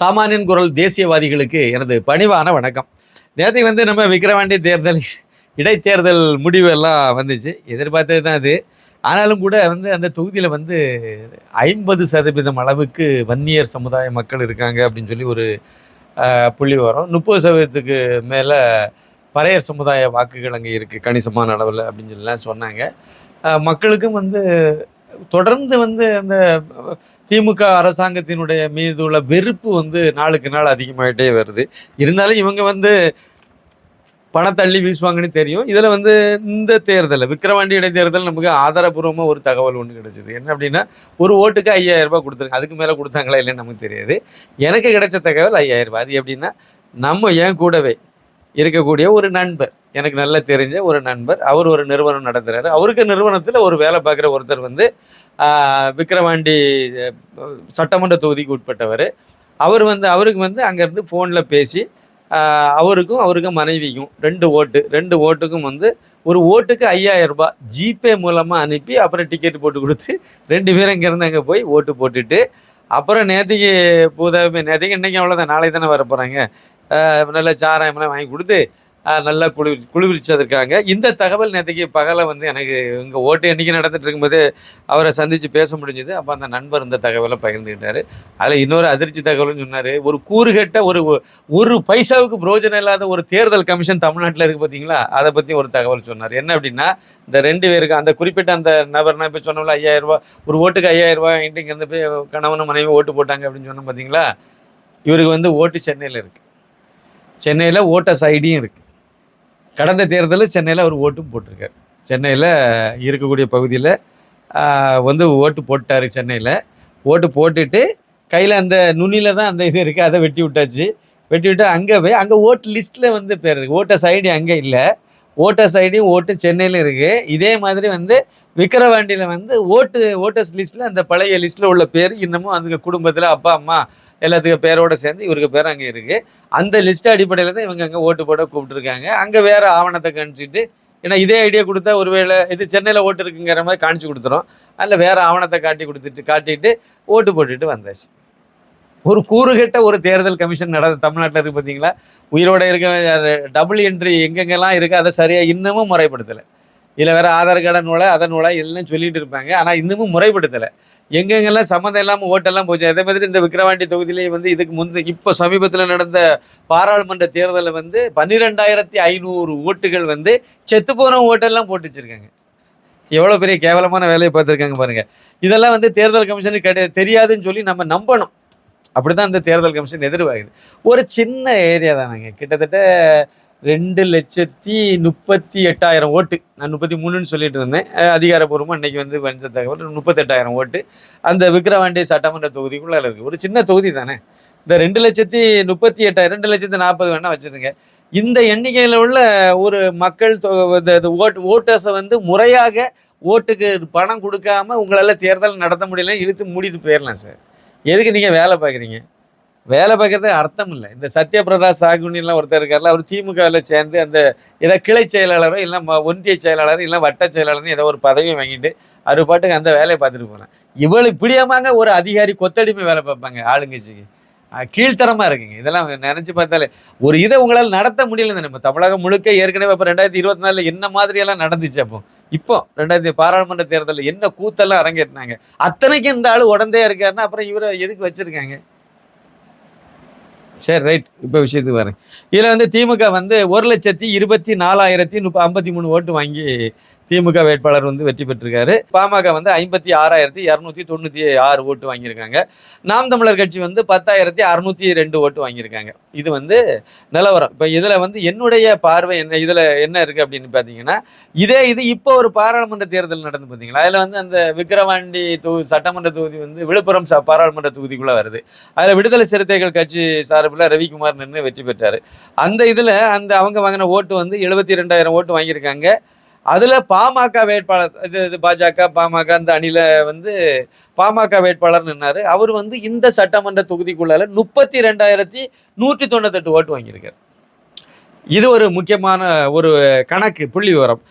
சாமானியன் குரல் தேசியவாதிகளுக்கு எனது பணிவான வணக்கம். நேற்று வந்து நம்ம விக்கிரவாண்டி தேர்தல் இடைத்தேர்தல் முடிவு எல்லாம் வந்துச்சு. எதிர்பார்த்தது தான் அது. ஆனாலும் கூட வந்து அந்த தொகுதியில் வந்து ஐம்பது சதவீதம் அளவுக்கு வன்னியர் சமுதாய மக்கள் இருக்காங்க அப்படின்னு சொல்லி ஒரு புள்ளி வரும். முப்பது சதவீதத்துக்கு மேலே பறையர் சமுதாய வாக்குகள் அங்கே இருக்குது கணிசமான அளவில் அப்படின்னு சொல்லலாம் சொன்னாங்க. மக்களுக்கும் வந்து தொடர்ந்து வந்து அந்த திமுக அரசாங்கத்தினுடைய மீது உள்ள வெறுப்பு வந்து நாளுக்கு நாள் அதிகமாகிட்டே வருது. இருந்தாலும் இவங்க வந்து பணத்தள்ளி வீசுவாங்கன்னு தெரியும். இதில் வந்து இந்த தேர்தலில் விக்கிரவாண்டி இடைத்தேர்தல் நமக்கு ஆதாரபூர்வமாக ஒரு தகவல் ஒன்று கிடைச்சிது. என்ன அப்படின்னா ஒரு ஓட்டுக்கு ஐயாயிரம் ரூபாய் கொடுத்துருங்க. அதுக்கு மேலே கொடுத்தாங்களா இல்லைன்னு நமக்கு தெரியாது. எனக்கு கிடைச்ச தகவல் ஐயாயிரம் ரூபாய். அது எப்படின்னா நம்ம ஏன் கூடவே இருக்கக்கூடிய ஒரு நண்பர். எனக்கு நல்லா தெரிஞ்ச ஒரு நண்பர். அவர் ஒரு நிறுவனம் நடத்துகிறாரு அவருக்கு நிறுவனத்தில் ஒரு வேலை பார்க்குற ஒருத்தர் வந்து விக்கிரவாண்டி சட்டமன்ற தொகுதிக்கு உட்பட்டவர். அவர் வந்து அவருக்கு வந்து அங்கேருந்து ஃபோனில் பேசி அவருக்கும் அவருக்கும் மனைவிக்கும் ரெண்டு ஓட்டு. ரெண்டு ஓட்டுக்கும் வந்து ஒரு ஓட்டுக்கு ஐயாயிரம் ரூபாய் ஜிபே மூலமாக அனுப்பி அப்புறம் டிக்கெட் போட்டு கொடுத்து ரெண்டு பேரும் இங்கேருந்து அங்கே போய் ஓட்டு போட்டுட்டு அப்புறம் நேற்றுக்கு பூதாமே நேற்றுக்கு இன்றைக்கி அவ்வளோதான் நாளைக்கு தானே வர போகிறாங்க நல்ல சாராயம்லாம் வாங்கி கொடுத்து நல்லா குளி குளிர்விச்சதற்காங்க இந்த தகவல் நேற்றுக்கு பகலை வந்து எனக்கு இங்கே ஓட்டு எண்ணிக்கை நடந்துட்டு இருக்கும்போது அவரை சந்தித்து பேச முடிஞ்சது. அப்போ அந்த நண்பர் இந்த தகவலை பகிர்ந்துக்கிட்டார். அதில் இன்னொரு அதிர்ச்சி தகவல்னு சொன்னார். ஒரு கூறுகட்ட ஒரு ஒரு பைசாவுக்கு பிரோஜனம் இல்லாத ஒரு தேர்தல் கமிஷன் தமிழ்நாட்டில் இருக்குது பார்த்தீங்களா அதை பற்றி ஒரு தகவல் சொன்னார். என்ன அப்படின்னா இந்த ரெண்டு பேருக்கு அந்த குறிப்பிட்ட அந்த நபர்னா இப்போ சொன்னோம்ல ஐயாயிரம் ரூபாய் ஒரு ஓட்டுக்கு ஐயாயிரம் ரூபாய் வாங்கிட்டு இங்கேருந்து போய் கணவனும் மனைவி ஓட்டு போட்டாங்க அப்படின்னு சொன்னோம் பார்த்தீங்களா இவருக்கு வந்து ஓட்டு சென்னையில் இருக்குது சென்னையில் ஓட்டர்ஸ் ஐடியும் இருக்குது கடந்த தேர்தலில் சென்னையில் அவர் ஓட்டும் போட்டிருக்காரு. சென்னையில் இருக்கக்கூடிய பகுதியில் வந்து ஓட்டு போட்டார் சென்னையில். ஓட்டு போட்டுட்டு கையில் அந்த நுனியில் தான் அந்த இது இருக்குது அதை வெட்டி விட்டாச்சு. வெட்டி விட்டு அங்கே போய் அங்கே ஓட்டு லிஸ்ட்டில் வந்து பேர் இருக்குது ஓட்டர்ஸ் ஐடி அங்கே இல்லை. ஓட்டர்ஸ் ஐடியும் ஓட்டு சென்னையிலும் இருக்குது இதே மாதிரி வந்து விக்கிரவாண்டியில் வந்து ஓட்டு ஓட்டர்ஸ் லிஸ்ட்டில் அந்த பழைய லிஸ்ட்டில் உள்ள பேர் இன்னமும் அந்த குடும்பத்தில் அப்பா அம்மா எல்லாத்துக்கும் பேரோட சேர்ந்து இவருக்கு பேர் அங்கே இருக்குது அந்த லிஸ்ட் அடிப்படையில் தான் இவங்க அங்கே ஓட்டு போட கூப்பிட்டுருக்காங்க. அங்கே வேறு ஆவணத்தை காமிச்சிட்டு ஏன்னா இதே ஐடியா கொடுத்தா ஒருவேளை இது சென்னையில் ஓட்டு இருக்குங்கிற மாதிரி காமிச்சு கொடுத்துரும். அதில் வேறு ஆவணத்தை காட்டி கொடுத்துட்டு காட்டிட்டு ஓட்டு போட்டுட்டு வந்தாச்சு. ஒரு கூறுகெட்ட ஒரு தேர்தல் கமிஷன் நடந்த தமிழ்நாட்டில் இருக்கு பார்த்தீங்களா உயிரோட இருக்க டபுள் என்ட்ரி எங்கெங்கெல்லாம் இருக்குது அதை சரியாக இன்னமும் முறைப்படுத்தலை. இதில் வேறு ஆதார் கார்டை நூலை அதை நூலை எல்லாம் சொல்லிட்டு இருப்பாங்க. ஆனால் இன்னமும் முறைப்படுத்தலை. எங்கெங்கெல்லாம் சம்மந்தம் இல்லாமல் ஓட்டெல்லாம் போச்சு. அதே மாதிரி இந்த விக்கிரவாண்டி தொகுதியிலே வந்து இதுக்கு முந்தி இப்போ சமீபத்தில் நடந்த பாராளுமன்ற தேர்தலில் வந்து பன்னிரெண்டாயிரத்தி ஐநூறு ஓட்டுகள் வந்து செத்து போன ஓட்டெல்லாம் போட்டு வச்சுருக்காங்க. எவ்வளோ பெரிய கேவலமான வேலையை பார்த்துருக்காங்க பாருங்கள் இதெல்லாம் வந்து தேர்தல் கமிஷனுக்கு கிடையாது தெரியாதுன்னு சொல்லி நம்ம நம்பணும். அப்படி தான் இந்த தேர்தல் கமிஷன் எதிர்பார்க்குது. ஒரு சின்ன ஏரியா தானேங்க கிட்டத்தட்ட ரெண்டு லட்சத்தி முப்பத்தி எட்டாயிரம் ஓட்டு. நான் முப்பத்தி மூணுன்னு சொல்லிட்டு இருந்தேன். அதிகாரப்பூர்வமாக இன்றைக்கி வந்து வந்த தகவல் முப்பத்தெட்டாயிரம் ஓட்டு. அந்த விக்ரவாண்டி சட்டமன்ற தொகுதிக்குள்ளே இருக்குது ஒரு சின்ன தொகுதி தானே. இந்த ரெண்டு லட்சத்தி முப்பத்தி எட்டாயிரம் ரெண்டு லட்சத்தி நாற்பது வேணால் வச்சுருங்க. இந்த எண்ணிக்கையில் உள்ள ஒரு மக்கள் தொ- இந்த- ஓட் ஓட்டர்ஸை வந்து முறையாக ஓட்டுக்கு பணம் கொடுக்காம உங்களால் தேர்தல் நடத்த முடியல இழுத்து மூடிட்டு போயிடலாம் சார். எதுக்கு நீங்கள் வேலை பார்க்குறீங்க? வேலை பார்க்கறது அர்த்தம் இல்லை. இந்த சத்யபிரதா சாகுனிலாம் ஒருத்தர் இருக்கார்ல அவர் திமுகவில் சேர்ந்து அந்த ஏதோ கிளை செயலாளரோ இல்லை ம- ஒன்றிய செயலாளர் இல்லை வட்ட செயலாளர்னு ஏதோ ஒரு பதவியை வாங்கிட்டு அவர் பாட்டுக்கு அந்த வேலையை பார்த்துட்டு போகலாம் இவ்வளோ இப்படியாமாங்க ஒரு அதிகாரி கொத்தடிமை வேலை பார்ப்பாங்க ஆளுங்கட்சிக்கு. கீழ்த்தரமாக இருக்குங்க. இதெல்லாம் நினச்சி பார்த்தாலே ஒரு இதை உங்களால் நடத்த முடியல நம்ம தமிழகம் முழுக்க ஏற்கனவே இப்போ ரெண்டாயிரத்தி இருபத்தி நாலில் என்ன மாதிரியெல்லாம் நடந்துச்சு அப்போ? இப்போ ரெண்டாயிரத்தி பாராளுமன்ற தேர்தலில் என்ன கூத்தெல்லாம் அரங்கேற்றினாங்க? அத்தனைக்கும் இந்த ஆள் உடந்தே இருக்காருன்னா அப்புறம் இவரை எதுக்கு வச்சிருக்காங்க? சரி ரைட் இப்போ விஷயத்துக்கு வரேன். இதில் வந்து திமுக வந்து ஒரு லட்சத்தி இருபத்தி நாலாயிரத்தி முப்ப ஐம்பத்தி மூணு ஓட்டு வாங்கி திமுக வேட்பாளர் வந்து வெற்றி பெற்றிருக்காரு. பாமக வந்து ஐம்பத்தி ஆறாயிரத்தி இரநூத்தி தொண்ணூற்றி ஆறு ஓட்டு வாங்கியிருக்காங்க. நாம் தமிழர் கட்சி வந்து பத்தாயிரத்தி அறுநூத்தி ரெண்டு ஓட்டு வாங்கியிருக்காங்க. இது வந்து நிலவரம். இப்போ இதில் வந்து என்னுடைய பார்வை என்ன இதில் என்ன இருக்குது அப்படின்னு பார்த்தீங்கன்னா இதே இது இப்போ ஒரு பாராளுமன்ற தேர்தல் நடந்து பார்த்தீங்களா அதில் வந்து அந்த விக்கிரவாண்டி தொகுதி சட்டமன்ற தொகுதி வந்து விழுப்புரம் ச பாராளுமன்ற தொகுதிக்குள்ளே வருது. அதில் விடுதலை சிறுத்தைகள் கட்சி சார்பில் ரவிக்குமார் நின்று வெற்றி பெற்றார். அந்த இதில் அந்த அவங்க வாங்கின ஓட்டு வந்து எழுபத்தி ரெண்டாயிரம் ஓட்டு வாங்கியிருக்காங்க. அதில் பாமக வேட்பாளர் இது இது பாஜக பாமக அந்த அணியில் வந்து பாமக வேட்பாளர் நின்னார். அவர் வந்து இந்த சட்டமன்ற தொகுதிக்குள்ளால முப்பத்தி ரெண்டாயிரத்தி நூற்றி தொண்ணூத்தெட்டு ஓட்டு வாங்கியிருக்கார். இது ஒரு முக்கியமான ஒரு கணக்கு புள்ளி விவரம்.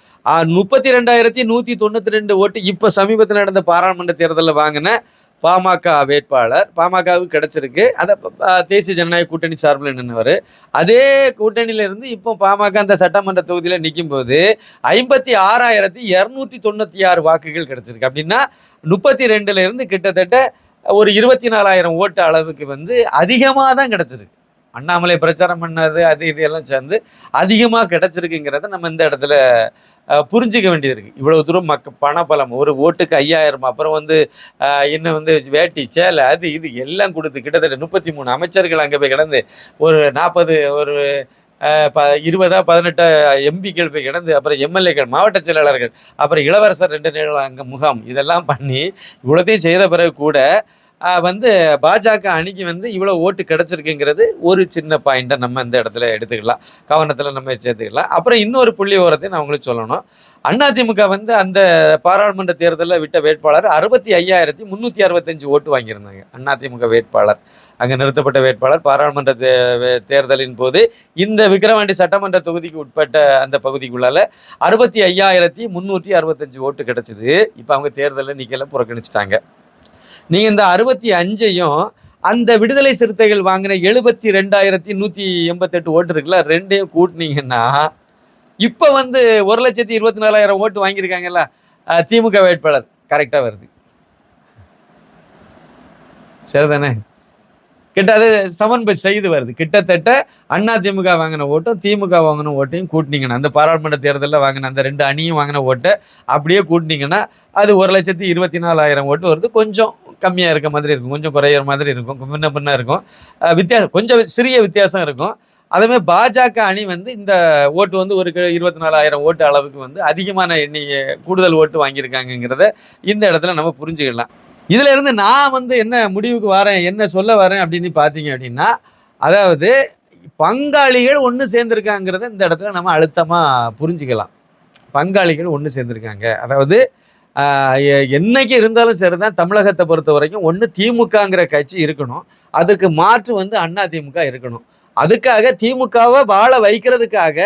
முப்பத்தி ரெண்டாயிரத்தி நூற்றி தொண்ணூற்றி ரெண்டு ஓட்டு இப்போ சமீபத்தில் நடந்த பாராளுமன்ற தேர்தலில் வாங்கின பாமக வேட்பாளர். பாமகவுக்கு கிடைச்சிருக்கு. அதை தேசிய ஜனநாயக கூட்டணி சார்பில் நின்றவர் அதே கூட்டணியில இருந்து இப்போ பாமக அந்த சட்டமன்ற தொகுதியில் நிற்கும் போது ஐம்பத்தி ஆறாயிரத்தி இரநூத்தி தொண்ணூற்றி ஆறு வாக்குகள் கிடச்சிருக்கு. அப்படின்னா முப்பத்தி ரெண்டுலேருந்து கிட்டத்தட்ட ஒரு இருபத்தி நாலாயிரம் ஓட்டு அளவுக்கு வந்து அதிகமாக தான் கிடச்சிருக்கு. அண்ணாமலை பிரச்சாரம் பண்ணது அது இது எல்லாம் சேர்ந்து அதிகமாக கிடச்சிருக்குங்கிறத நம்ம இந்த இடத்துல புரிஞ்சுக்க வேண்டியது இருக்குது இவ்வளோ தூரம் மக்க பணபலம் ஒரு ஓட்டுக்கு ஐயாயிரம் அப்புறம் வந்து இன்னும் வந்து வேட்டி சேலை அது இது எல்லாம் கொடுத்து கிட்டத்தட்ட முப்பத்தி மூணு அமைச்சர்கள் அங்கே போய் கிடந்து ஒரு நாற்பது ஒரு ப இருபதா பதினெட்டு எம்பிக்கள் போய் கிடந்து அப்புறம் எம்எல்ஏக்கள் மாவட்ட செயலாளர்கள் அப்புறம் இளவரசர் ரெண்டு நேரம் அங்கே முகாம் இதெல்லாம் பண்ணி இவ்வளோத்தையும் செய்த பிறகு கூட வந்து பாஜக அணிக்கு வந்து இவ்வளோ ஓட்டு கிடச்சிருக்குங்கிறது ஒரு சின்ன பாயிண்ட்டை நம்ம இந்த இடத்துல எடுத்துக்கலாம். கவனத்தில் நம்ம சேர்த்துக்கலாம். அப்புறம் இன்னொரு புள்ளி ஓரத்தை நான் உங்களுக்கு சொல்லணும். அதிமுக வந்து அந்த பாராளுமன்ற தேர்தலில் விட்ட வேட்பாளர் அறுபத்தி ஐயாயிரத்தி முந்நூற்றி அறுபத்தஞ்சு ஓட்டு வாங்கியிருந்தாங்க. அதிமுக வேட்பாளர். அங்கே நிறுத்தப்பட்ட வேட்பாளர். பாராளுமன்ற தே தேர்தலின் போது இந்த விக்கிரவாண்டி சட்டமன்ற தொகுதிக்கு உட்பட்ட அந்த பகுதிக்குள்ளால அறுபத்தி ஐயாயிரத்தி முந்நூற்றி அறுபத்தஞ்சு ஓட்டு கிடச்சிது. இப்போ அவங்க தேர்தலில் நிற்கல புறக்கணிச்சிட்டாங்க. நீங்கள் இந்த அறுபத்தி அஞ்சையும் அந்த விடுதலை சிறுத்தைகள் வாங்கின எழுபத்தி ரெண்டாயிரத்தி நூற்றி எண்பத்தெட்டு ஓட்டு இருக்குல்ல ரெண்டையும் கூட்டினீங்கன்னா இப்போ வந்து ஒரு லட்சத்தி இருபத்தி நாலாயிரம் ஓட்டு வாங்கியிருக்காங்கல்ல திமுக வேட்பாளர். கரெக்டாக வருது. சரிதானே? கிட்ட அது சமன் செய்து வருது. கிட்டத்தட்ட அண்ணா திமுக வாங்கின ஓட்டும் திமுக வாங்கின ஓட்டையும் கூட்டினீங்கன்னா அந்த பாராளுமன்ற தேர்தலில் வாங்கின அந்த ரெண்டு அணியும் வாங்கின ஓட்டை அப்படியே கூட்டினீங்கன்னா அது ஒரு லட்சத்தி இருபத்தி நாலாயிரம் ஓட்டு வருது. கொஞ்சம் கம்மியாக இருக்க மாதிரி இருக்கும். கொஞ்சம் குறையிற மாதிரி இருக்கும். முன்ன பின்ன இருக்கும். வித்தியாசம் கொஞ்சம் சிறிய வித்தியாசம் இருக்கும். அதேமாதிரி பாஜக அணி வந்து இந்த ஓட்டு வந்து ஒரு இருபத்தி நாலாயிரம் ஓட்டு அளவுக்கு வந்து அதிகமான எண்ணிக்கை கூடுதல் ஓட்டு வாங்கியிருக்காங்கங்கிறத இந்த இடத்துல நம்ம புரிஞ்சுக்கலாம். இதுல இருந்து நான் வந்து என்ன முடிவுக்கு வரேன் என்ன சொல்ல வரேன் அப்படின்னு பார்த்தீங்க அப்படின்னா அதாவது பங்காளிகள் ஒன்று சேர்ந்துருக்காங்கிறத இந்த இடத்துல நம்ம அழுத்தமாக புரிஞ்சுக்கலாம். பங்காளிகள் ஒன்று சேர்ந்துருக்காங்க. அதாவது என்னைக்கு இருந்தாலும் சரிதான். தமிழகத்தை பொறுத்த வரைக்கும் ஒன்று திமுகங்கிற கட்சி இருக்கணும். அதற்கு மாற்று வந்து அண்ணா திமுக இருக்கணும். அதுக்காக திமுகவை வாழ வைக்கிறதுக்காக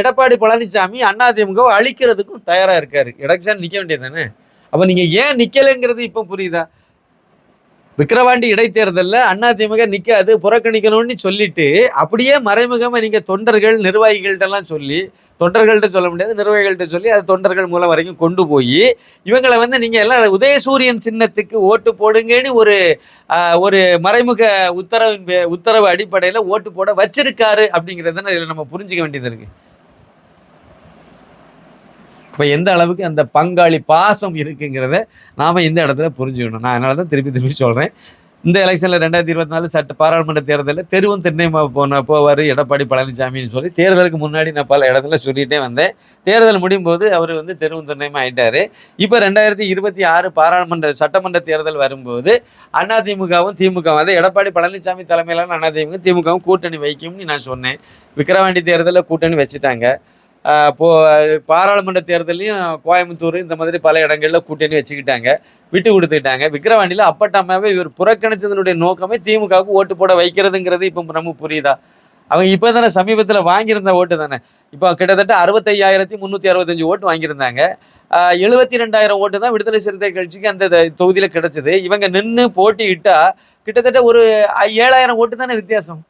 எடப்பாடி பழனிசாமி அண்ணா திமுகவை அழிக்கிறதுக்கும் தயாராக இருக்காரு. எலெக்ஷன் நிற்க வேண்டியது தானே அப்போ நீங்கள் ஏன் நிற்கலைங்கிறது இப்போ புரியுதா? விக்கிரவாண்டி இடைத்தேர்தலில் அண்ணா திமுக நிற்காது புறக்கணிக்கணும்னு சொல்லிட்டு அப்படியே மறைமுகமாக நீங்கள் தொண்டர்கள் நிர்வாகிகள்கிட்டலாம் சொல்லி தொண்டர்கள்ட்ட சொல்ல முடியாது நிர்வாகிகள்கிட்ட சொல்லி அது தொண்டர்கள் மூலம் வரைக்கும் கொண்டு போய் இவங்களை வந்து நீங்கள் எல்லாம் உதயசூரியன் சின்னத்துக்கு ஓட்டு போடுங்கன்னு ஒரு ஒரு மறைமுக உத்தரவின் உத்தரவு அடிப்படையில் ஓட்டு போட வச்சிருக்காரு அப்படிங்கிறத இதில் நம்ம புரிஞ்சுக்க வேண்டியது இருக்குது இப்போ எந்த அளவுக்கு அந்த பங்காளி பாசம் இருக்குங்கிறத நாம் இந்த இடத்துல புரிஞ்சுக்கணும். நான் அதனால தான் திருப்பி திருப்பி சொல்கிறேன் இந்த எலெக்ஷனில் ரெண்டாயிரத்தி இருபத்தி நாலு சட்ட பாராளுமன்ற தேர்தலில் தெருவும் திண்ணைமா போன போவார் எடப்பாடி பழனிசாமின்னு சொல்லி தேர்தலுக்கு முன்னாடி நான் பல இடத்துல சொல்லிகிட்டே வந்தேன். தேர்தல் முடியும் போது அவர் வந்து தெருவும் திண்ணையமாக ஆயிட்டார். இப்போ ரெண்டாயிரத்தி இருபத்தி ஆறு பாராளுமன்ற சட்டமன்ற தேர்தல் வரும்போது அதிமுகவும் திமுகவும் அதை எடப்பாடி பழனிசாமி தலைமையிலான அதிமுக திமுகவும் கூட்டணி வைக்கும்னு நான் சொன்னேன். விக்கிரவாண்டி தேர்தலில் கூட்டணி வச்சுட்டாங்க. பாராளுமன்ற தேர்தலையும் கோயம்புத்தூர் இந்த மாதிரி பல இடங்களில் கூட்டணி வச்சுக்கிட்டாங்க. விட்டு கொடுத்துக்கிட்டாங்க. விக்கிரவாண்டியில் அப்பட்டாமாவே இவர் புறக்கணிச்சதனுடைய நோக்கமே திமுகவுக்கு ஓட்டு போட வைக்கிறதுங்கிறது இப்போ நமக்கு புரியுதா? அவங்க இப்போ தானே சமீபத்தில் வாங்கியிருந்த ஓட்டு தானே? இப்போ கிட்டத்தட்ட அறுபத்தையாயிரத்தி முந்நூற்றி அறுபத்தஞ்சு ஓட்டு வாங்கியிருந்தாங்க. எழுபத்தி ரெண்டாயிரம் ஓட்டு தான் விடுதலை சிறுத்தை கட்சிக்கு அந்த தொகுதியில் கிடச்சிது. இவங்க நின்று போட்டியிட்டால் கிட்டத்தட்ட ஒரு ஏழாயிரம் ஓட்டு தானே வித்தியாசம்?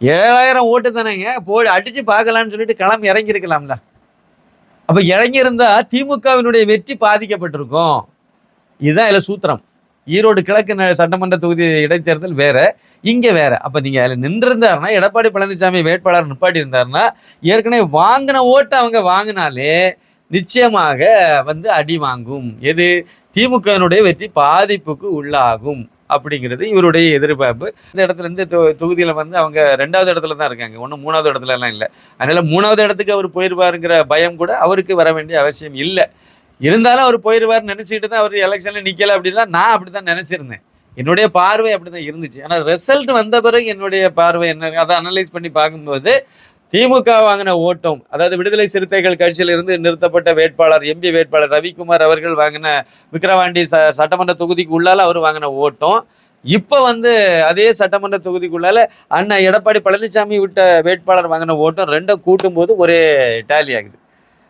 ஏழாயிரம் ஓட்டு தானேங்க? போய் அடிச்சு பார்க்கலான்னு சொல்லிட்டு கிளம்பி இறங்கியிருக்கலாம்ல. அப்போ இறங்கியிருந்தா திமுகவினுடைய வெற்றி பாதிக்கப்பட்டிருக்கும். இதுதான் இதில் சூத்திரம். ஈரோடு கிழக்கு ந- சட்டமன்ற தொகுதி இடைத்தேர்தல் வேற இங்கே வேற. அப்போ நீங்கள் அதில் நின்றிருந்தாருன்னா எடப்பாடி பழனிசாமி வேட்பாளர் நிப்பாட்டி இருந்தாருன்னா ஏற்கனவே வாங்கின ஓட்டு அவங்க வாங்கினாலே நிச்சயமாக வந்து அடி வாங்கும். எது? திமுகவினுடைய வெற்றி பாதிப்புக்கு உள்ளாகும். அப்படிங்கிறது இவருடைய எதிர்பார்ப்பு. இந்த இடத்துல இருந்து தொ- வந்து அவங்க ரெண்டாவது இடத்துல தான் இருக்காங்க. ஒன்றும் மூணாவது இடத்துல எல்லாம் இல்லை. அதனால மூணாவது இடத்துக்கு அவர் போயிடுவாருங்கிற பயம் கூட அவருக்கு வர வேண்டிய அவசியம் இல்லை. இருந்தாலும் அவர் போயிடுவார் நினச்சிக்கிட்டு தான் அவர் எலெக்ஷனில் நிற்கலை அப்படின்னா நான் அப்படி தான் நினச்சிருந்தேன். என்னுடைய பார்வை அப்படிதான் இருந்துச்சு. ஆனால் ரிசல்ட் வந்த பிறகு என்னுடைய பார்வை என்ன அதை அனலைஸ் பண்ணி பார்க்கும்போது திமுக வாங்கின ஓட்டம் அதாவது விடுதலை சிறுத்தைகள் கட்சியிலிருந்து நிறுத்தப்பட்ட வேட்பாளர் எம்பி வேட்பாளர் ரவிக்குமார் அவர்கள் வாங்கின விக்கிரவாண்டி ச சட்டமன்ற தொகுதிக்கு உள்ளால அவர் வாங்கின ஓட்டம். இப்போ வந்து அதே சட்டமன்ற தொகுதிக்குள்ளால அண்ணன் எடப்பாடி பழனிசாமி விட்ட வேட்பாளர் வாங்கின ஓட்டம் ரெண்டும் கூட்டும் போது ஒரே டேலி ஆகுது.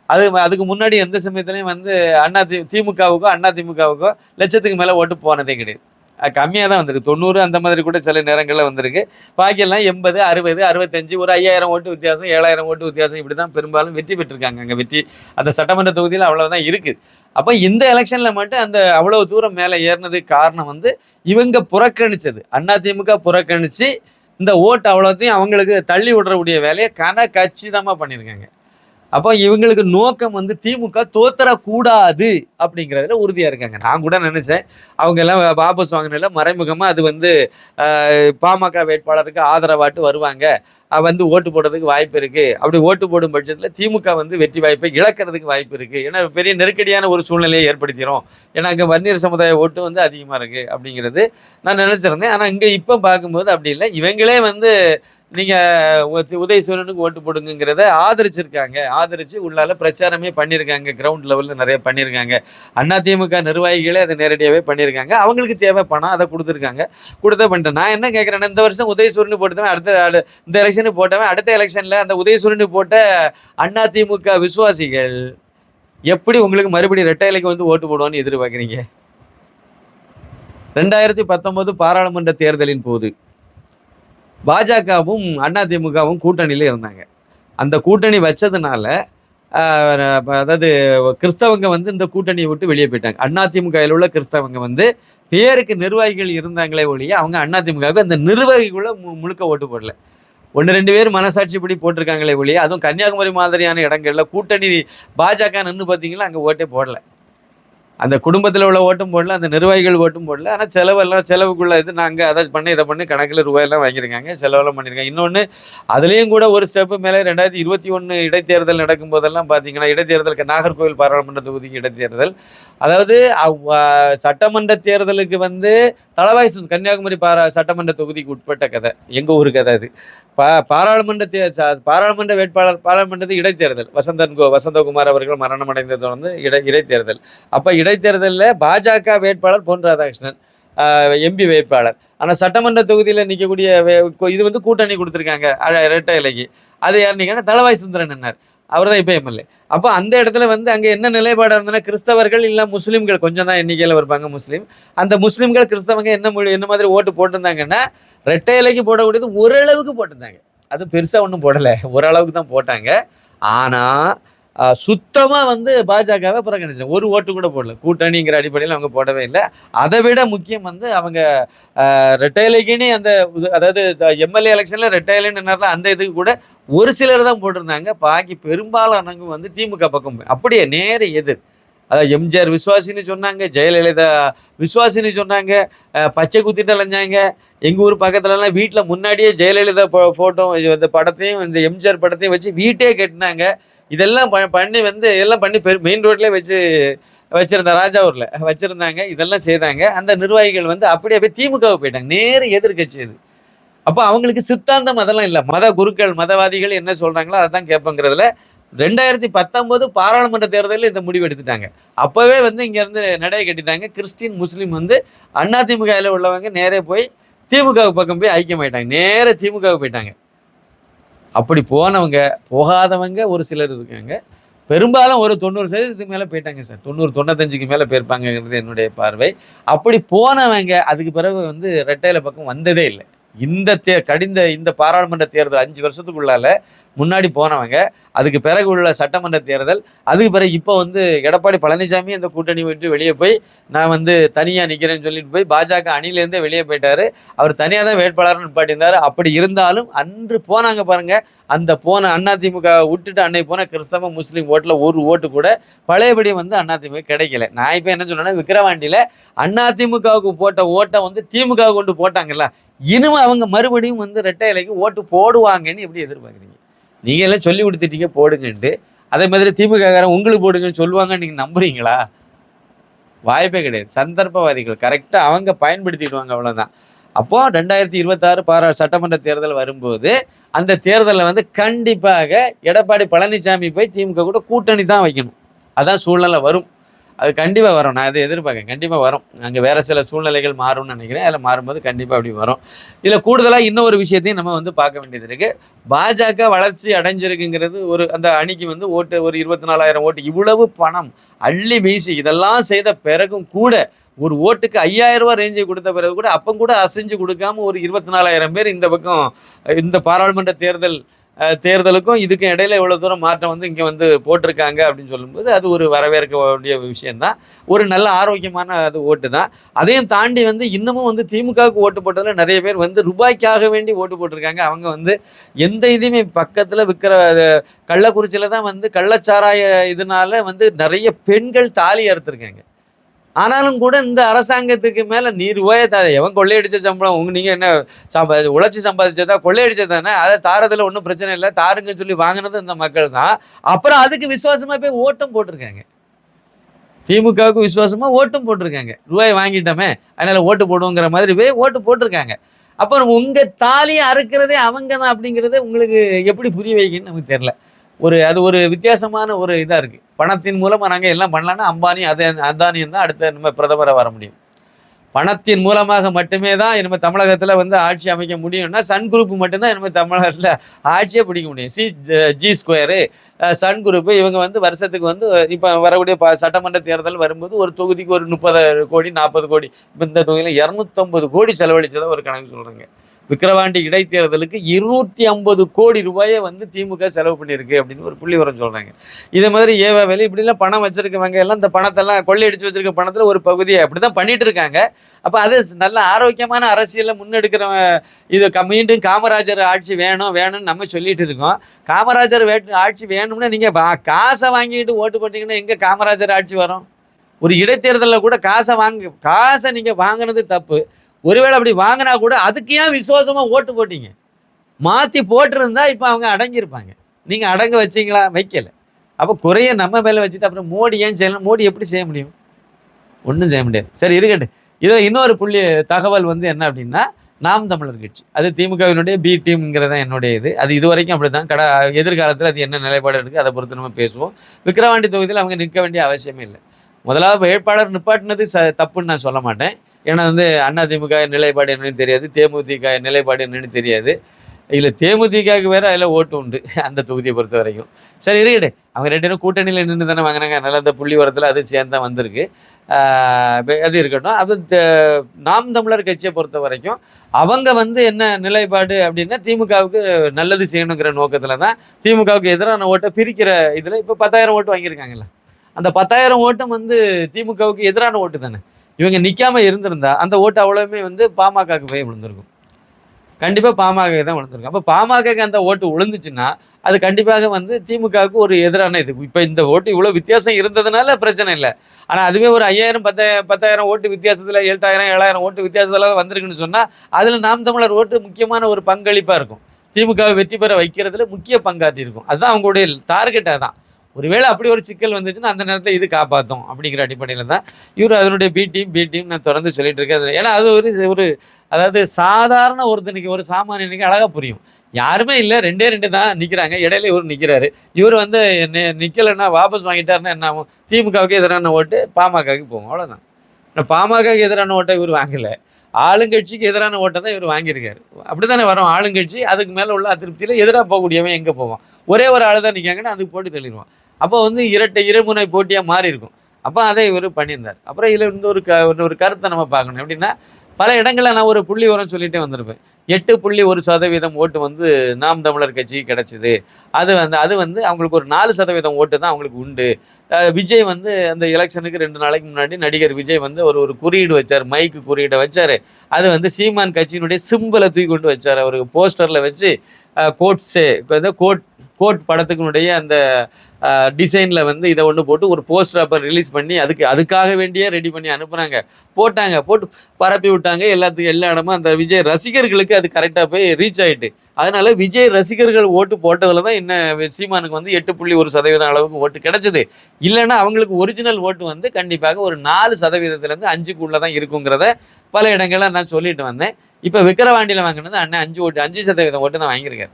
அது அதுக்கு முன்னாடி எந்த சமயத்துலையும் வந்து அண்ணா தி திமுகவுக்கோ அண்ணா திமுகவுக்கோ லட்சத்துக்கு மேலே ஓட்டு போனதே கிடையாது. கம்மியாக தான் வந்திருக்கு. தொண்ணூறு அந்த மாதிரி கூட சில நேரங்களில் வந்திருக்கு. பாக்கியெல்லாம் எண்பது அறுபது அறுபத்தஞ்சு ஒரு ஐயாயிரம் ஓட்டு வித்தியாசம் ஏழாயிரம் ஓட்டு வித்தியாசம் இப்படி தான் பெரும்பாலும் வெற்றி பெற்றிருக்காங்க. அங்கே வெற்றி அந்த சட்டமன்ற தொகுதியில் அவ்வளோதான் இருக்குது அப்போ இந்த எலெக்ஷனில் மட்டும் அந்த அவ்வளோ தூரம் மேலே ஏறினதுக்கு காரணம் வந்து இவங்க புறக்கணிச்சது. அதிமுக புறக்கணித்து இந்த ஓட்டு அவ்வளோத்தையும் அவங்களுக்கு தள்ளி விடுறக்கூடிய வேலையை கன கச்சிதமாக பண்ணியிருக்காங்க. அப்போ இவங்களுக்கு நோக்கம் வந்து திமுக தோத்தரக்கூடாது அப்படிங்கிறதுல உறுதியாக இருக்காங்க. நான் கூட நினச்சேன். அவங்க எல்லாம் வாபஸ் வாங்கினால மறைமுகமாக அது வந்து பாமக வேட்பாளருக்கு ஆதரவாட்டு வருவாங்க. வந்து ஓட்டு போடுறதுக்கு வாய்ப்பு இருக்குது அப்படி ஓட்டு போடும் பட்சத்தில் திமுக வந்து வெற்றி வாய்ப்பை இழக்கிறதுக்கு வாய்ப்பு இருக்குது ஏன்னா பெரிய நெருக்கடியான ஒரு சூழ்நிலையை ஏற்படுத்திடும் ஏன்னா அங்கே வன்னியர் சமுதாய ஓட்டு வந்து அதிகமாக இருக்குது அப்படிங்கிறது நான் நினச்சிருந்தேன். ஆனால் இங்கே இப்போ பார்க்கும்போது அப்படி இல்லை. இவங்களே வந்து நீங்கள் உதயசூரனுக்கு ஓட்டு போடுங்கிறத ஆதரிச்சிருக்காங்க. ஆதரித்து உள்ளால பிரச்சாரமே பண்ணியிருக்காங்க கிரவுண்ட் லெவலில் நிறைய பண்ணியிருக்காங்க அதிமுக நிர்வாகிகளே அதை நேரடியாகவே பண்ணியிருக்காங்க அவங்களுக்கு தேவை பணம் அதை கொடுத்துருக்காங்க. கொடுத்த பண்ணிட்டேன். நான் என்ன கேட்குறேன்னா இந்த வருஷம் உதயசூரனு போட்டவன் அடுத்த இந்த எலெக்ஷனுக்கு போட்டவன் அடுத்த எலெக்ஷனில் அந்த உதயசூரனு போட்ட அதிமுக விசுவாசிகள் எப்படி உங்களுக்கு மறுபடியும் ரெட்டை இலைக்கு வந்து ஓட்டு போடுவான்னு எதிர்பார்க்குறீங்க? ரெண்டாயிரத்தி பத்தொம்போது பாராளுமன்ற தேர்தலின் போது பாஜகவும் அதிமுகவும் கூட்டணியில் இருந்தாங்க. அந்த கூட்டணி வச்சதுனால அதாவது கிறிஸ்தவங்க வந்து இந்த கூட்டணியை விட்டு வெளியே போயிட்டாங்க. அதிமுகவில் உள்ள கிறிஸ்தவங்க வந்து பேருக்கு நிர்வாகிகள் இருந்தாங்களே ஒழிய அவங்க அதிமுகவுக்கு அந்த நிர்வாகிக்குள்ளே மு- முழுக்க ஓட்டு போடல. ஒன்று ரெண்டு பேர் மனசாட்சிப்படி போட்டிருக்காங்களே ஒழிய அதுவும் கன்னியாகுமரி மாதிரியான இடங்களில் கூட்டணி பாஜக நின்று பார்த்தீங்கன்னா அங்கே ஓட்டே போடலை. அந்த குடும்பத்தில் உள்ள ஓட்டும் போடல அந்த நிர்வாகிகள் ஓட்டும் போடல. ஆனால் செலவெல்லாம் செலவுக்குள்ள இது நாங்கள் அதை பண்ணி இதை பண்ணி கணக்கில் ரூபாயெல்லாம் வாங்கியிருக்காங்க செலவெல்லாம் பண்ணியிருக்காங்க. இன்னொன்று அதுலேயும் கூட ஒரு ஸ்டெப்பு மேலே ரெண்டாயிரத்தி இருபத்தி ஒன்று இடைத்தேர்தல் நடக்கும் போதெல்லாம் பார்த்தீங்கன்னா இடைத்தேர்தலுக்கு நாகர்கோவில் பாராளுமன்ற தொகுதிக்கு இடைத்தேர்தல். அதாவது சட்டமன்ற தேர்தலுக்கு வந்து தளவாய் சு- கன்னியாகுமரி பாரா சட்டமன்ற தொகுதிக்கு உட்பட்ட கதை. எங்கள் ஊர் கதை அது. பா பாராளுமன்ற தே பாராளுமன்ற வேட்பாளர் பாராளுமன்றத்துக்கு இடைத்தேர்தல். வசந்தன் கோ வசந்தகுமார் அவர்கள் மரணம் அடைந்ததை தொடர்ந்து இடை இடைத்தேர்தல். அப்போ இடைத்தேர்தலில் பாஜக வேட்பாளர் பொன் ராதாகிருஷ்ணன் எம்பி வேட்பாளர். ஆனால் சட்டமன்ற தொகுதியில் நிற்கக்கூடிய இது வந்து கூட்டணி கொடுத்துருக்காங்க அழ- இரட்டை இலைக்கு. அது யாருனீங்கன்னா தளவாய் சுந்தரன் என்னார் அவர் தான் இப்போ எம்எல்ஏ அப்போ அந்த இடத்துல வந்து அங்கே என்ன நிலைப்பாடு இருந்ததுன்னா கிறிஸ்தவர்கள் இல்லை முஸ்லீம்கள் கொஞ்சம் தான் எண்ணிக்கையில் வருவாங்க முஸ்லீம். அந்த முஸ்லீம்கள் கிறிஸ்தவங்க என்ன மொழி என்ன மாதிரி ஓட்டு போட்டிருந்தாங்கன்னா ரெட்டை இலைக்கு போடக்கூடியது ஓரளவுக்கு போட்டிருந்தாங்க. அது பெருசாக ஒன்றும் போடலை. ஓரளவுக்கு தான் போட்டாங்க. ஆனால் சுத்தமாக வந்து பாஜகவை புறக்கணிச்சாங்க ஒரு ஓட்டு கூட போடல. கூட்டணிங்கிற அடிப்படையில் அவங்க போடவே இல்லை. அதை விட முக்கியம் வந்து அவங்க ஆஹ், அந்த அதாவது எம்எல்ஏ எலெக்ஷனில் ரெட்டையலைன்னு அந்த இதுக்கு கூட ஒரு சிலர் தான் போட்டிருந்தாங்க. பாக்கி பெரும்பாலானவங்க வந்து திமுக பக்கம் அப்படியே நேர எதிர். அதாவது எம்ஜிஆர் விஸ்வாசின்னு சொன்னாங்க ஜெயலலிதா விஸ்வாசின்னு சொன்னாங்க பச்சை குத்திட்டு அலைஞ்சாங்க. எங்கள் ஊர் பக்கத்துலலாம் வீட்டில் முன்னாடியே ஜெயலலிதா ஃபோட்டோ இந்த படத்தையும் இந்த எம்ஜிஆர் படத்தையும் வச்சு வீட்டே கட்டினாங்க. இதெல்லாம் ப பண்ணி வந்து இதெல்லாம் பண்ணி பெரு மெயின் ரோட்லேயே வச்சு வச்சுருந்தா ராஜாவூரில் வச்சுருந்தாங்க இதெல்லாம் செய்தாங்க. அந்த நிர்வாகிகள் வந்து அப்படியே போய் திமுகவுக்கு போயிட்டாங்க. நேர எதிர்க்கட்சி இது. அப்போ அவங்களுக்கு சித்தாந்தம் அதெல்லாம் இல்லை. மத குருக்கள் மதவாதிகள் என்ன சொல்கிறாங்களோ அதை தான் கேட்போங்கிறதுல ரெண்டாயிரத்தி பத்தொம்போது பாராளுமன்ற தேர்தலில் இந்த முடிவு எடுத்துட்டாங்க. அப்போவே வந்து இங்கேருந்து நடைய கட்டிட்டாங்க. கிறிஸ்டின் முஸ்லீம் வந்து அதிமுகவில் உள்ளவங்க நேரே போய் திமுக பக்கம் போய் ஐக்கியமாயிட்டாங்க. நேராக திமுகவுக்கு போயிட்டாங்க. அப்படி போனவங்க போகாதவங்க ஒரு சிலர் இருக்காங்க. பெரும்பாலும் ஒரு தொண்ணூறு சதவீதத்துக்கு மேலே போயிட்டாங்க சார். தொண்ணூறு தொண்ணூத்தஞ்சுக்கு மேலே போயிருப்பாங்கங்கிறது என்னுடைய பார்வை. அப்படி போனவங்க அதுக்கு பிறகு வந்து ரெட்டையில பக்கம் வந்ததே இல்லை. இந்த தே கடிந்த இந்த பாராளுமன்ற தேர்தல் அஞ்சு வருஷத்துக்குள்ளால முன்னாடி போனவங்க அதுக்கு பிறகு உள்ள சட்டமன்ற தேர்தல் அதுக்கு பிறகு இப்போ வந்து எடப்பாடி பழனிசாமி அந்த கூட்டணி விட்டு வெளியே போய் நான் வந்து தனியாக நிற்கிறேன்னு சொல்லிட்டு போய் பாஜக அணிலேருந்தே வெளியே போயிட்டாரு. அவர் தனியாக தான் வேட்பாளர்னு நிப்பாட்டியிருந்தாரு. அப்படி இருந்தாலும் அன்று போனாங்க பாருங்க. அந்த போன அதிமுக விட்டுட்டு அன்னை போன கிறிஸ்தவ முஸ்லீம் ஓட்டில் ஒரு ஓட்டு கூட பழையபடி வந்து அதிமுக கிடைக்கல. நான் இப்போ என்ன சொன்னேன்னா விக்கிரவாண்டியில் அதிமுகவுக்கு போட்ட ஓட்டை வந்து திமுக கொண்டு போட்டாங்கல்ல. இனிமே அவங்க மறுபடியும் வந்து ரெட்டை இலைக்கு ஓட்டு போடுவாங்கன்னு எப்படி எதிர்பார்க்குறீங்க? நீங்கள் எல்லாம் சொல்லி கொடுத்துட்டீங்க போடுங்கன்ட்டு. அதே மாதிரி திமுககாரன் உங்களுக்கு போடுங்கன்னு சொல்லுவாங்கன்னு நீங்கள் நம்புறீங்களா? வாய்ப்பே கிடையாது. சந்தர்ப்பவாதிகள் கரெக்டாக அவங்க பயன்படுத்திடுவாங்க அவ்வளோதான் அப்போது ரெண்டாயிரத்தி இருபத்தாறு பாரா சட்டமன்ற தேர்தல் வரும்போது அந்த தேர்தலில் வந்து கண்டிப்பாக எடப்பாடி பழனிசாமி போய் திமுக கூட கூட்டணி தான் வைக்கணும். அதான் சூழ்நிலை வரும். அது கண்டிப்பாக வரும். நான் அதை எதிர்பார்க்கேன் கண்டிப்பாக வரும். அங்கே வேறு சில சூழ்நிலைகள் மாறும்னு நினைக்கிறேன். அதில் மாறும்போது கண்டிப்பாக அப்படி வரும். இதில் கூடுதலாக இன்னொரு விஷயத்தையும் நம்ம வந்து பார்க்க வேண்டியது இருக்குது பாஜக வளர்ச்சி அடைஞ்சிருக்குங்கிறது ஒரு அந்த அணிக்கு வந்து ஓட்டு ஒரு இருபத்தி நாலாயிரம் ஓட்டு இவ்வளவு பணம் அள்ளி வீசி இதெல்லாம் செய்த பிறகும் கூட ஒரு ஓட்டுக்கு ஐயாயிரம் ரூபா ரேஞ்சை கொடுத்த பிறகு கூட அப்போ கூட அசைஞ்சு கொடுக்காம ஒரு இருபத்தி நாலாயிரம் பேர் இந்த பக்கம் இந்த பாராளுமன்ற தேர்தல் தேர்தலுக்கும் இதுக்கும் இடையில இவ்வளோ தூரம் மாற்றம் வந்து இங்கே வந்து போட்டிருக்காங்க அப்படின்னு சொல்லும்போது அது ஒரு வரவேற்க வேண்டிய விஷயம்தான். ஒரு நல்ல ஆரோக்கியமான அது ஓட்டு தான். அதையும் தாண்டி வந்து இன்னமும் வந்து திமுகவுக்கு ஓட்டு போட்டதில் நிறைய பேர் வந்து ரூபாய்க்காக வேண்டி ஓட்டு போட்டிருக்காங்க. அவங்க வந்து எந்த இதுவுமே பக்கத்தில் விற்கிற கள்ளக்குறிச்சியில் தான் வந்து கள்ளச்சாராய இதனால வந்து நிறைய பெண்கள் தாலி அறுத்துருக்காங்க. ஆனாலும் கூட இந்த அரசாங்கத்துக்கு மேலே நீ ஓயத்தாது தா எவன் கொள்ளையடிச்ச சம்பளம்? உங்க நீங்கள் என்ன சம்பா உழைச்சி சம்பாதிச்சதா? கொள்ளையடிச்சது தானே? அதை தாரதில் ஒன்றும் பிரச்சனை இல்லை. தாருங்கன்னு சொல்லி வாங்கினது இந்த மக்கள் தான். அப்புறம் அதுக்கு விசுவாசமாக போய் ஓட்டும் போட்டிருக்காங்க. திமுகவுக்கு விசுவாசமாக ஓட்டும் போட்டிருக்காங்க. ரூபாய் வாங்கிட்டோமே அதனால் ஓட்டு போடுவோங்கிற மாதிரி போய் ஓட்டு போட்டிருக்காங்க. அப்புறம் உங்கள் தாலியை அறுக்கிறதே அவங்க தான் அப்படிங்கிறத உங்களுக்கு எப்படி புரிய வைக்கணும்னு நமக்கு தெரில ஒரு அது ஒரு வித்தியாசமான ஒரு இதாக இருக்குது பணத்தின் மூலமாக நாங்கள் எல்லாம் பண்ணலான்னா அம்பானி அதே அதானியும் தான் அடுத்த நம்ம பிரதமரை வர முடியும். பணத்தின் மூலமாக மட்டுமே தான் நம்ம தமிழகத்தில் வந்து ஆட்சி அமைக்க முடியும்னா சன் குரூப் மட்டும்தான் நம்ம தமிழகத்தில் ஆட்சியை பிடிக்க முடியும். C G square Sun group இவங்க வந்து வருஷத்துக்கு வந்து இப்போ வரக்கூடிய ப சட்டமன்ற தேர்தல் வரும்போது ஒரு தொகுதிக்கு ஒரு முப்பது கோடி நாற்பது கோடி இந்த தொகுதியில் இரநூத்தம்பது கோடி செலவழிச்சதா ஒரு கணக்கு சொல்கிறாங்க விக்கிரவாண்டி இடைத்தேர்தலுக்கு இருநூற்றி ஐம்பது கோடி ரூபாயை வந்து திமுக செலவு பண்ணியிருக்கு அப்படின்னு ஒரு புள்ளி வரம் சொல்கிறாங்க இதே மாதிரி ஏவா வேலை இப்படிலாம் பணம் வச்சுருக்கவங்க எல்லாம் இந்த பணத்தெல்லாம் கொள்ளையடிச்சு வச்சிருக்க பணத்தில் ஒரு பகுதியை அப்படி தான் பண்ணிட்டு இருக்காங்க. அப்போ அது நல்ல ஆரோக்கியமான அரசியலை முன்னெடுக்கிற இது மீண்டும் காமராஜர் ஆட்சி வேணும் வேணும்னு நம்ம சொல்லிட்டு இருக்கோம். காமராஜர் ஆட்சி வேணும்னா நீங்கள் காசை வாங்கிட்டு ஓட்டு போட்டிங்கன்னா எங்கே காமராஜர் ஆட்சி வரும்? ஒரு இடைத்தேர்தலில் கூட காசை வாங்க காசை நீங்கள் வாங்கினது தப்பு. ஒருவேளை அப்படி வாங்கினா கூட அதுக்கு ஏன் விசுவாசமாக ஓட்டு போட்டீங்க? மாற்றி போட்டிருந்தா இப்போ அவங்க அடங்கியிருப்பாங்க. நீங்கள் அடங்க வச்சிங்களா? வைக்கலை. அப்போ குறைய நம்ம மேலே வச்சுட்டு அப்புறம் மோடி ஏன் செய்யலாம் மோடி எப்படி செய்ய முடியும்? ஒன்றும் செய்ய முடியாது. சரி இருக்கட்டும். இதில் இன்னொரு புள்ளி தகவல் வந்து என்ன அப்படின்னா நாம் தமிழர் கட்சி. அது திமுகவினுடைய பி டீம்ங்கிறது தான் என்னுடைய இது. அது இது வரைக்கும் அப்படி தான் கடை எதிர்காலத்தில் அது என்ன நிலைப்பாடு இருக்குது அதை பொறுத்து நம்ம பேசுவோம். விக்கிரவாண்டி தொகுதியில் அவங்க நிற்க வேண்டிய அவசியமே இல்லை. முதலாவது வேட்பாளர் நிப்பாட்டினது ச தப்புன்னு நான் சொல்ல மாட்டேன். ஏன்னா வந்து அண்ணா திமுக நிலைப்பாடு என்னன்னு தெரியாது தேமுதிக நிலைப்பாடு என்னன்னு தெரியாது. இதில் தேமுதிகவுக்கு வேற அதில் ஓட்டு உண்டு அந்த தொகுதியை பொறுத்த வரைக்கும். சரி இருக்கட்டு அவங்க ரெண்டு பேரும் கூட்டணியில் நின்று தானே வாங்கினாங்க. அதனால அந்த புள்ளி உரத்தில் அது சேர்ந்து தான் வந்திருக்கு. அது இருக்கட்டும். அது நாம் தமிழர் கட்சியை பொறுத்த வரைக்கும் அவங்க வந்து என்ன நிலைப்பாடு அப்படின்னா திமுகவுக்கு நல்லது செய்யணுங்கிற நோக்கத்தில் தான் திமுகவுக்கு எதிரான ஓட்டை பிரிக்கிற இதில் இப்போ பத்தாயிரம் ஓட்டு வாங்கியிருக்காங்கல்ல. அந்த பத்தாயிரம் ஓட்டம் வந்து திமுகவுக்கு எதிரான ஓட்டு தானே. இவங்க நிற்காம இருந்திருந்தா அந்த ஓட்டு அவ்வளவுமே வந்து பாமகக்கு போய் விழுந்திருக்கும். கண்டிப்பாக பாமக தான் விழுந்திருக்கும். அப்போ பாமகக்கு அந்த ஓட்டு விழுந்துச்சுன்னா அது கண்டிப்பாக வந்து திமுகவுக்கு ஒரு எதிரான இது. இப்போ இந்த ஓட்டு இவ்வளோ வித்தியாசம் இருந்ததுனால பிரச்சனை இல்லை. ஆனால் அதுவே ஒரு ஐயாயிரம் பத்த பத்தாயிரம் ஓட்டு வித்தியாசத்தில் எட்டாயிரம் ஏழாயிரம் ஓட்டு வித்தியாசத்தில் வந்திருக்குன்னு சொன்னால் அதில் நாம் தமிழர் ஓட்டு முக்கியமான ஒரு பங்களிப்பாக இருக்கும். திமுகவை வெற்றி பெற வைக்கிறதுல முக்கிய பங்காற்றி இருக்கும் அதுதான் அவங்களுடைய டார்கெட்டாக தான். ஒருவேளை அப்படி ஒரு சிக்கல் வந்துச்சுன்னா அந்த நேரத்தில் இது காப்பாற்றும் அப்படிங்கிற அடிப்படையில் தான் இவர் அதனுடைய பி டீம் பி டீம் நான் தொடர்ந்து சொல்லிட்டு இருக்கேன். அது- ஏன்னா அது ஒரு ஒரு அதாவது சாதாரண ஒருத்தனுக்கு ஒரு சாமானியனுக்கு அழகாக புரியும். யாருமே இல்லை ரெண்டே ரெண்டு தான் நிற்கிறாங்க இடையில இவர் நிற்கிறாரு இவர் வந்து நிற்கலைன்னா வாபஸ் வாங்கிட்டாருன்னா என்ன ஆகும்? திமுகவுக்கு எதிரான ஓட்டு பாமகவுக்கு போகும். அவ்வளோதான் ஆனால் பாமகவுக்கு எதிரான ஓட்டை இவர் வாங்கலை. ஆளுங்கட்சிக்கு எதிரான ஓட்டை தான் இவர் வாங்கியிருக்காரு. அப்படி தானே வரும்? ஆளுங்கட்சி அதுக்கு மேலே உள்ள அதிருப்தியில் எதிராக போகக்கூடியவன் எங்கே போவான்? ஒரே ஒரு ஆள் தான் நிற்காங்கன்னா அதுக்கு போட்டு தள்ளிடுவான். அப்போ வந்து இரட்டை இருமுனை போட்டியாக மாறி இருக்கும். அப்போ அதை இவர் பண்ணியிருந்தார். அப்புறம் இதில் இருந்து ஒரு க ஒரு கருத்தை நம்ம பார்க்கணும். எப்படின்னா பல இடங்களில் நான் ஒரு புள்ளி உரம் சொல்லிகிட்டே வந்திருப்பேன். எட்டு புள்ளி ஒரு சதவீதம் ஓட்டு வந்து நாம் தமிழர் கட்சிக்கு கிடச்சிது. அது வந்து அது வந்து அவங்களுக்கு ஒரு நாலு சதவீதம் ஓட்டு தான் அவங்களுக்கு உண்டு. விஜய் வந்து அந்த எலெக்ஷனுக்கு ரெண்டு நாளைக்கு முன்னாடி நடிகர் விஜய் வந்து ஒரு ஒரு குறியீடு வச்சார். மைக்கு குறியீடை வச்சார். அது வந்து சீமான் கட்சியினுடைய சிம்பிளை தூக்கி கொண்டு வச்சார். அவருக்கு போஸ்டரில் வச்சு கோட்ஸு கோட் கோட் படத்துக்குனுடைய அந்த டிசைனில் வந்து இதை ஒன்று போட்டு ஒரு போஸ்டர் அப்போ ரிலீஸ் பண்ணி அதுக்கு அதுக்காக வேண்டியே ரெடி பண்ணி அனுப்புனாங்க. போட்டாங்க. போட்டு பரப்பி விட்டாங்க. எல்லாத்துக்கும் எல்லா இடமும் அந்த விஜய் ரசிகர்களுக்கு அது கரெக்டாக போய் ரீச் ஆயிட்டு. அதனால விஜய் ரசிகர்கள் ஓட்டு போட்டதுல தான் இன்னும் சீமானுக்கு வந்து எட்டு புள்ளி ஒரு சதவீதம் அளவுக்கு ஓட்டு கிடைச்சது. இல்லைன்னா அவங்களுக்கு ஒரிஜினல் ஓட்டு வந்து கண்டிப்பாக ஒரு நாலு சதவீதத்துலேருந்து அஞ்சுக்குள்ளே தான் இருக்குங்கிறத பல இடங்களில் நான் சொல்லிட்டு வந்தேன். இப்போ விக்கிரவாண்டியில் வாங்கினது அண்ணன் அஞ்சு ஓட்டு அஞ்சு சதவீதம் ஓட்டு தான் வாங்கியிருக்காரு.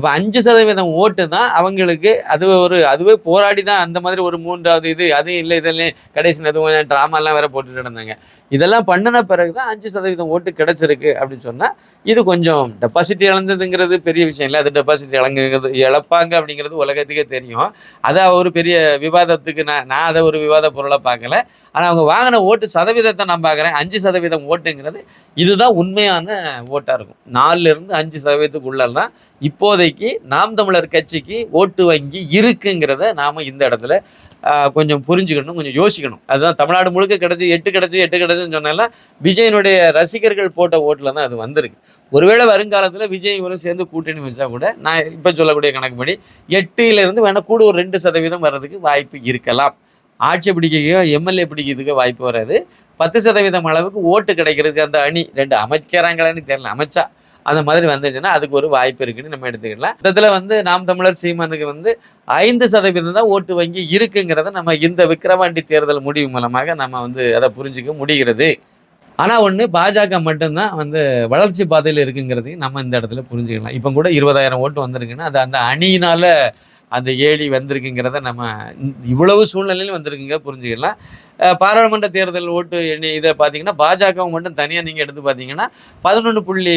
அப்போ அஞ்சு சதவீதம் ஓட்டு தான் அவங்களுக்கு அது ஒரு அதுவே போராடி தான் அந்த மாதிரி ஒரு மூன்றாவது இது அது இல்லை இதெல்லாம் கடைசி எதுவும் ட்ராமாலாம் வேற போட்டுட்டு இருந்தாங்க. இதெல்லாம் பண்ணின பிறகு தான் அஞ்சு சதவீதம் ஓட்டு கிடைச்சிருக்கு அப்படின்னு சொன்னால் இது கொஞ்சம் டெபாசிட் இழந்ததுங்கிறது பெரிய விஷயம் இல்லை. அது டெபாசிட் இழங்குங்கிறது இழப்பாங்க அப்படிங்கிறது உலகத்துக்கே தெரியும். அதை ஒரு பெரிய விவாதத்துக்கு நான் நான் அதை ஒரு விவாத பொருளாக பார்க்கல. ஆனால் அவங்க வாங்கின ஓட்டு சதவீதத்தை நான் பார்க்குறேன். அஞ்சு சதவீதம் ஓட்டுங்கிறது இதுதான் உண்மையான ஓட்டாக இருக்கும். நாலுலேருந்து அஞ்சு சதவீதத்துக்குள்ளெல்லாம் இப்போதைக்கு நாம் தமிழர் கட்சிக்கு ஓட்டு வங்கி இருக்குங்கிறத நாம் இந்த இடத்துல கொஞ்சம் புரிஞ்சுக்கணும் கொஞ்சம் யோசிக்கணும். அதுதான் தமிழ்நாடு முழுக்க கிடச்சி எட்டு கிடச்சி எட்டு கிடச்சுன்னு சொன்னால விஜயனுடைய ரசிகர்கள் போட்ட ஓட்டில் தான் அது வந்திருக்கு. ஒருவேளை வருங்காலத்தில் விஜய் இவரும் சேர்ந்து கூட்டணி வச்சா கூட நான் இப்போ சொல்லக்கூடிய கணக்குப்படி எட்டுலேருந்து வேணால் கூட ஒரு ரெண்டு சதவீதம் வர்றதுக்கு வாய்ப்பு இருக்கலாம். ஆட்சி பிடிக்கையோ எம்எல்ஏ பிடிக்கிறதுக்கோ வாய்ப்பு வராது. பத்து சதவீதம் அளவுக்கு ஓட்டு கிடைக்கிறதுக்கு அந்த அணி ரெண்டு அமைக்கிறாங்களான்னு தெரியல அமைச்சா. அந்த மாதிரி வந்துச்சுன்னா அதுக்கு ஒரு வாய்ப்பு இருக்குன்னு நம்ம எடுத்துக்கலாம். இதில் வந்து நாம் தமிழர் சீமானுக்கு வந்து ஐந்து சதவீதம் தான் ஓட்டு வங்கி இருக்குங்கிறத நம்ம இந்த விக்கிரவாண்டி தேர்தல் முடிவு மூலமாக நம்ம வந்து அதை புரிஞ்சுக்க முடிகிறது. ஆனால் ஒன்று பாஜக மட்டும்தான் வந்து வளர்ச்சி பாதையில் இருக்குங்கிறதையும் நம்ம இந்த இடத்துல புரிஞ்சுக்கலாம். இப்போ கூட இருபதாயிரம் ஓட்டு வந்திருக்குன்னா அது அந்த அணியினால அந்த ஏழி வந்திருக்குங்கிறத நம்ம இவ்வளவு சூழ்நிலையிலும் வந்திருக்குங்க புரிஞ்சுக்கலாம். பாராளுமன்ற தேர்தல் ஓட்டு எண்ணி இதை பார்த்தீங்கன்னா பாஜக மட்டும் தனியாக நீங்கள் எடுத்து பார்த்தீங்கன்னா பதினொன்று புள்ளி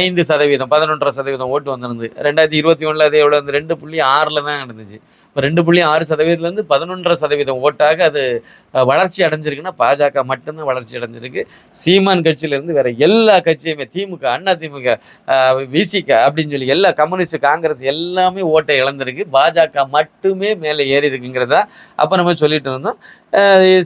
ஐந்து சதவீதம் பதினொன்றரை சதவீதம் ஓட்டு வந்திருந்து ரெண்டாயிரத்தி இருபத்தி ஒன்றில் அது எவ்வளோ வந்து ரெண்டு புள்ளி ஆறில் தான் நடந்துச்சு. இப்போ ரெண்டு புள்ளி ஆறு சதவீதத்துலேருந்து பதினொன்றரை சதவீதம் ஓட்டாக அது வளர்ச்சி அடைஞ்சிருக்குன்னா பாஜக மட்டும்தான் வளர்ச்சி அடைஞ்சிருக்கு. சீமான் கட்சியிலேருந்து வேறு எல்லா கட்சியுமே திமுக அண்ணா திமுக விசிக அப்படின்னு சொல்லி எல்லா கம்யூனிஸ்ட் காங்கிரஸ் எல்லாமே ஓட்டை இழந்திருக்கு. பாஜக மட்டுமே மேலே ஏறி இருக்குங்கிறதா அப்போ நம்ம சொல்லிட்டு இருந்தோம்.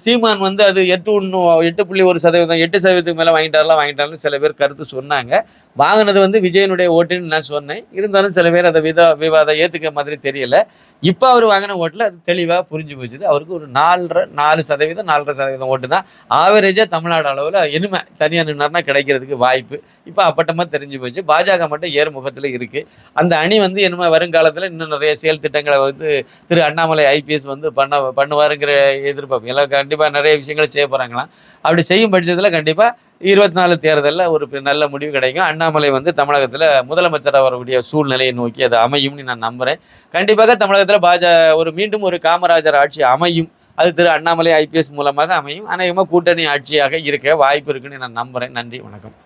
சீமான் வந்து அது எட்டு ஒன்று எட்டு புள்ளி ஒரு சதவீதம் எட்டு சதவீதத்துக்கு மேலே வாங்கிட்டாரலாம் வாங்கிட்டாருன்னு சில பேர் கருத்து சொன்னாங்க. வாங்கினது வந்து விஜயனுடைய ஓட்டுன்னு நான் சொன்னேன். இருந்தாலும் சில பேர் அதை விதா விவாதம் ஏற்றுக்க மாதிரி தெரியல. இப்போ அவர் வாங்கின ஓட்டில் அது தெளிவாக புரிஞ்சு போச்சுது. அவருக்கு ஒரு நாலரை நாலு சதவீதம் நாலரை சதவீதம் ஓட்டு தான். ஆவரேஜாக தமிழ்நாடு அளவில் இனிமே தனியாக நின்னார்னா கிடைக்கிறதுக்கு வாய்ப்பு இப்போ அப்பட்டமாக தெரிஞ்சு போச்சு. பாஜக மட்டும் ஏறுமுகத்தில் இருக்குது அந்த அணி வந்து என்னமோ வருங்காலத்தில் இன்னும் நிறைய செயல் திட்டங்களை வந்து திரு அண்ணாமலை ஐபிஎஸ் வந்து பண்ண பண்ணுவாருங்கிற எதிர்பார்ப்பு. எல்லாம் கண்டிப்பாக நிறைய விஷயங்களை செய்ய போகிறாங்களாம் அப்படி செய்யும் பட்சத்தில் கண்டிப்பாக இருபத்தி நாலு தேர்தலில் ஒரு நல்ல முடிவு கிடைக்கும். அண்ணாமலை வந்து தமிழகத்தில் முதலமைச்சராக வரக்கூடிய சூழ்நிலையை நோக்கி அது அமையும்னு நான் நம்புகிறேன் கண்டிப்பாக தமிழகத்தில் பாஜ ஒரு மீண்டும் ஒரு காமராஜர் ஆட்சி அமையும். அது திரு அண்ணாமலை ஐபிஎஸ் மூலமாக அமையும். அநேகமாக கூட்டணி ஆட்சியாக இருக்க வாய்ப்பு இருக்குன்னு நான் நம்புகிறேன் நன்றி வணக்கம்.